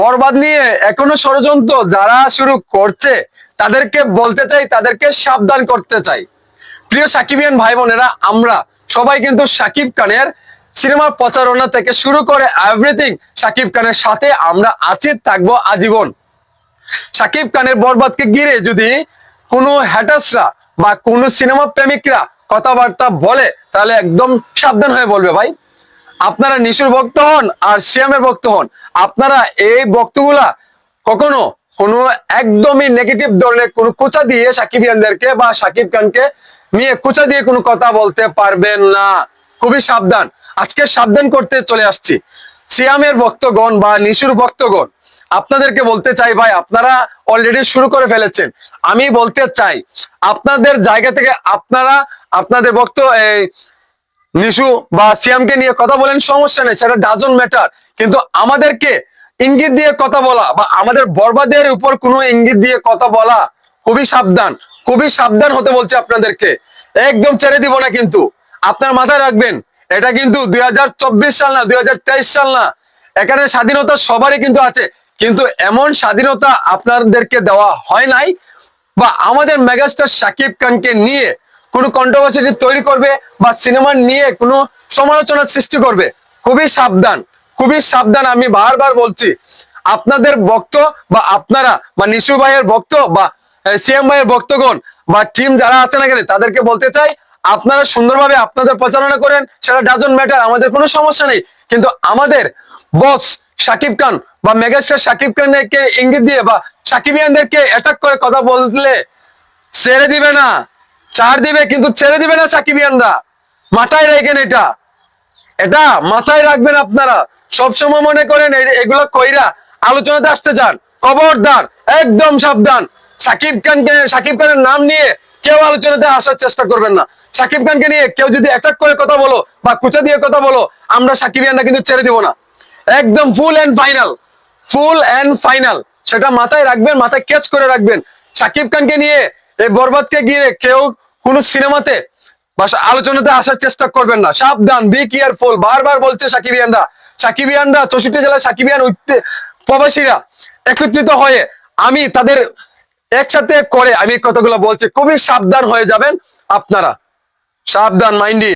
বরবাদ নিয়ে এখনও ষড়যন্ত্র যারা শুরু করছে, তাদেরকে বলতে চাই, তাদেরকে সাবধান করতে চাই। প্রিয় সাকিবিয়ান ভাই বোনেরা, আমরা সবাই কিন্তু সাকিব খানের সিনেমার প্রচারণা থেকে শুরু করে এভরিথিং সাকিব খানের সাথে আমরা আছি, থাকব আজীবন। সাকিব খানের বরবাদকে ঘিরে যদি কোনো হ্যাটার্সরা বা কোনো সিনেমা প্রেমিকরা কথাবার্তা বলে, তাহলে একদম সাবধান হয়ে বলবে ভাই। আপনারা নিশুর ভক্ত হন আর সিয়ামের ভক্ত হন। আপনারা এই ভক্তগুলা কখনো কোনো একদমই নেগেটিভ ধরনের কোনো কোচা দিয়ে সাকিব খানদেরকে বা সাকিব খানকে নিয়ে কোচা দিয়ে কোনো কথা বলতে পারবেন না। খুবই সাবধান। আজকে সাবধান করতে চলে আসছি। সিয়ামের ভক্তগণ বা নিশুর ভক্তগণ, আপনাদেরকে বলতে চাই ভাই, আপনারা অলরেডি শুরু করে ফেলেছেন। আমি বলতে চাই, আপনাদের জায়গা থেকে আপনারা, আপনাদের বক্ত এই নিশু বা সিয়ামকে নিয়ে কথা বলেন, সমস্যা নেই, সেটা ডাজন ম্যাটার কিন্তু আমাদেরকে ইঙ্গিত দিয়ে কথা বলা বা আমাদের বরবাদের উপর কোনো ইঙ্গিত দিয়ে কথা বলা খুবই সাবধান খুবই সাবধান হতে বলছে আপনাদেরকে। একদম ছেড়ে দিব না কিন্তু। আপনার মাথায় রাখবেন, এটা কিন্তু দুই হাজার চব্বিশ সাল না, দুই হাজার তেইশ সাল না। এখানে স্বাধীনতা সবারই কিন্তু আছে, কিন্তু এমন স্বাধীনতা আপনাদেরকে দেওয়া হয় নাই বা আমাদের মেগাস্টার শাকিব খানকে নিয়ে কোনো কন্ট্রোভার্সি তৈরি করবে বা সিনেমা নিয়ে কোনো সমালোচনার সৃষ্টি করবে, খুবই সাবধান খুবই সাবধান। আমি বারবার বলছি, আপনাদের ভক্ত বা আপনারা, বা নিশু ভাইয়ের ভক্ত বা সিএম ভাইয়ের ভক্তগণ বা টিম যারা আছে না কেন তাদেরকে বলতে চাই, আপনারা সুন্দরভাবে আপনাদের প্রচারণা করেন, সেটা ডাজন ম্যাটার আমাদের কোনো সমস্যা নেই। কিন্তু আমাদের বস সাকিব খান বা মেগাস্টার সাকিব খানকে ইঙ্গিত দিয়ে বা সাকিবিয়ানদেরকে অ্যাটাক করে কথা বললে ছেড়ে দিবে না। চার দিবে, কিন্তু ছেড়ে দিবে না সাকিবিয়ানরা। মাথায় রেখেন এটা। এটা মাথায় রাখবেন আপনারা। সবসময় মনে করেন এগুলো কইরা আলোচনাতে আসতে চান। খবরদার, একদম সাবধান। সাকিব খানকে, সাকিব খানের নাম নিয়ে কেউ আলোচনাতে আসার চেষ্টা করবেন না। সাকিব খানকে নিয়ে কেউ যদি অ্যাটাক করে কথা বলো বা কুচা দিয়ে কথা বলো, আমরা সাকিবিয়ানরা কিন্তু ছেড়ে দিব না। একদম full and final full and final সেটা মাথায় রাখবেন, মাথায় ক্যাচ করে রাখবেন। সাকিব খানকে নিয়ে, এই বরবাদকে গিয়ে কেউ কোন সিনেমাতে আলোচনাতে আসার চেষ্টা করবেন না। সাবধান বি কেয়ারফুল বারবার বলছে সাকিবিয়ানরা। সাকিবিয়ানরা চৌষট্টি জেলার সাকিবিয়ান প্রবাসীরা একত্রিত হয়ে আমি তাদের একসাথে করে আমি কতগুলো বলছি। খুবই সাবধান হয়ে যাবেন আপনারা। সাবধান মাইন্ডি